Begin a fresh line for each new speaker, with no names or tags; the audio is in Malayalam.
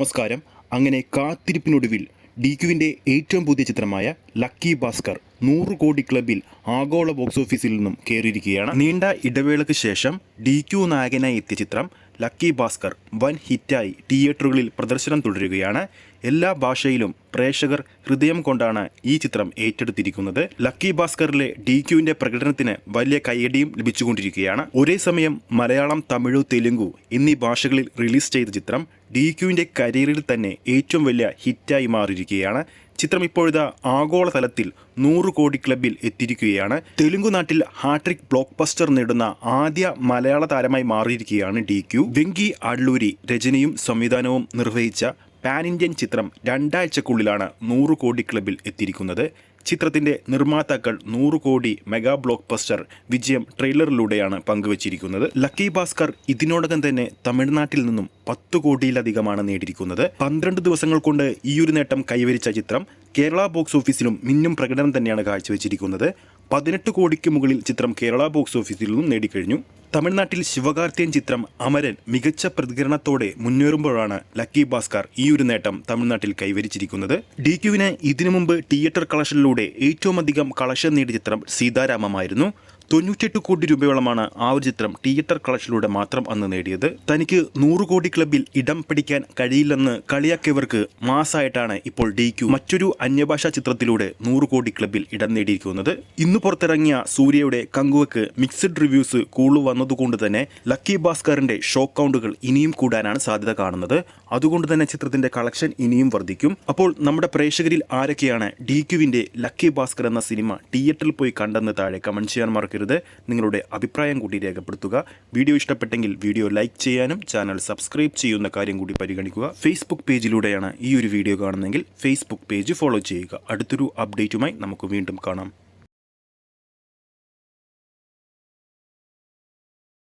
നമസ്കാരം. അങ്ങനെ കാത്തിരിപ്പിനൊടുവിൽ ഡി ക്യുവിന്റെ ഏറ്റവും പുതിയ ചിത്രമായ ലക്കി ഭാസ്കർ നൂറ് കോടി ക്ലബിൽ ആഗോള ബോക്സ് ഓഫീസിൽ നിന്നും കയറിയിരിക്കുകയാണ്. നീണ്ട ഇടവേളയ്ക്ക് ശേഷം ഡി ക്യു നായകനായി എത്തിയ ചിത്രം ലക്കി ഭാസ്കർ വൻ ഹിറ്റായി തിയേറ്ററുകളിൽ പ്രദർശനം തുടരുകയാണ്. എല്ലാ ഭാഷയിലും പ്രേക്ഷകർ ഹൃദയം കൊണ്ടാണ് ഈ ചിത്രം ഏറ്റെടുത്തിരിക്കുന്നത്. ലക്കി ഭാസ്കറിലെ ഡി ക്യുവിന്റെ പ്രകടനത്തിന് വലിയ കയ്യടിയും ലഭിച്ചുകൊണ്ടിരിക്കുകയാണ്. ഒരേ സമയം മലയാളം തമിഴ് തെലുങ്കു എന്നീ ഭാഷകളിൽ റിലീസ് ചെയ്ത ചിത്രം ഡി ക്യുവിന്റെ കരിയറിൽ തന്നെ ഏറ്റവും വലിയ ഹിറ്റായി മാറിയിരിക്കുകയാണ്. ചിത്രം ഇപ്പോഴത്തെ ആഗോളതലത്തിൽ നൂറ് കോടി ക്ലബിൽ എത്തിയിരിക്കുകയാണ്. തെലുങ്കു നാട്ടിൽ ഹാട്രിക് ബ്ലോക്ക് ബസ്റ്റർ നേടുന്ന ആദ്യ മലയാള താരമായി മാറിയിരിക്കുകയാണ് ഡി ക്യു. വെങ്കി അള്ളൂരി രചനയും സംവിധാനവും നിർവഹിച്ച പാൻ ഇന്ത്യൻ ചിത്രം രണ്ടാഴ്ചക്കുള്ളിലാണ് നൂറ് കോടി ക്ലബിൽ എത്തിയിരിക്കുന്നത്. ചിത്രത്തിന്റെ നിർമ്മാതാക്കൾ നൂറ് കോടി മെഗാ ബ്ലോക്ക് ബസ്റ്റർ വിജയം ട്രെയിലറിലൂടെയാണ് പങ്കുവച്ചിരിക്കുന്നത്. ലക്കി ഭാസ്കർ ഇതിനോടകം തന്നെ തമിഴ്നാട്ടിൽ നിന്നും പത്ത് കോടിയിലധികമാണ് നേടിയിരിക്കുന്നത്. പന്ത്രണ്ട് ദിവസങ്ങൾ കൊണ്ട് ഈയൊരു നേട്ടം കൈവരിച്ച ചിത്രം കേരള ബോക്സ് ഓഫീസിലും മിന്നും പ്രകടനം തന്നെയാണ് കാഴ്ചവെച്ചിരിക്കുന്നത്. പതിനെട്ട് കോടിക്ക് മുകളിൽ ചിത്രം കേരള ബോക്സ് ഓഫീസിൽ നിന്നും നേടിക്കഴിഞ്ഞു. തമിഴ്നാട്ടിൽ ശിവകാർത്തിയൻ ചിത്രം അമരൻ മികച്ച പ്രതികരണത്തോടെ മുന്നേറുമ്പോഴാണ് ലക്കി ഭാസ്കർ ഈ ഒരു നേട്ടം തമിഴ്നാട്ടിൽ കൈവരിച്ചിരിക്കുന്നത്. ഡി ക്യുവിന് ഇതിനു മുമ്പ് തിയേറ്റർ കളക്ഷനിലൂടെ ഏറ്റവും അധികം കളക്ഷൻ നേടിയ ചിത്രം സീതാരാമമായിരുന്നു. തൊണ്ണൂറ്റെട്ട് കോടി രൂപയോളമാണ് ആ ഒരു ചിത്രം തിയേറ്റർ കളക്ഷനിലൂടെ മാത്രം അന്ന് നേടിയത്. തനിക്ക് നൂറ് കോടി ക്ലബിൽ ഇടം പിടിക്കാൻ കഴിയില്ലെന്ന് കളിയാക്കിയവർക്ക് മാസായിട്ടാണ് ഇപ്പോൾ ഡി ക്യു. മറ്റൊരു അന്യഭാഷാ ചിത്രത്തിലൂടെ നൂറ് കോടി ക്ലബിൽ ഇടം നേടിയിരിക്കുന്നത്. ഇന്ന് പുറത്തിറങ്ങിയ സൂര്യയുടെ കങ്കുവക്ക് മിക്സഡ് റിവ്യൂസ് കൂളു വന്നതുകൊണ്ട് തന്നെ ലക്കി ഭാസ്കറിന്റെ ഷോ കൗണ്ടുകൾ ഇനിയും കൂടാനാണ് സാധ്യത കാണുന്നത്. അതുകൊണ്ട് തന്നെ ചിത്രത്തിന്റെ കളക്ഷൻ ഇനിയും വർദ്ധിക്കും. അപ്പോൾ നമ്മുടെ പ്രേക്ഷകരിൽ ആരൊക്കെയാണ് ഡി ക്യുവിന്റെ ലക്കി ഭാസ്കർ എന്ന സിനിമ തിയേറ്ററിൽ പോയി കണ്ടെന്ന് താഴെ കമന്റ് ചെയ്യാൻ മറക്കരുത്. നിങ്ങളുടെ അഭിപ്രായം കൂടി രേഖപ്പെടുത്തുക. വീഡിയോ ഇഷ്ടപ്പെട്ടെങ്കിൽ വീഡിയോ ലൈക്ക് ചെയ്യാനും ചാനൽ സബ്സ്ക്രൈബ് ചെയ്യുന്ന കാര്യം കൂടി പരിഗണിക്കുക. ഫേസ്ബുക്ക് പേജിലൂടെയാണ് ഈ ഒരു വീഡിയോ കാണുന്നതെങ്കിൽ ഫേസ്ബുക്ക് പേജ് ഫോളോ ചെയ്യുക. അടുത്തൊരു അപ്ഡേറ്റുമായി നമുക്ക് വീണ്ടും കാണാം.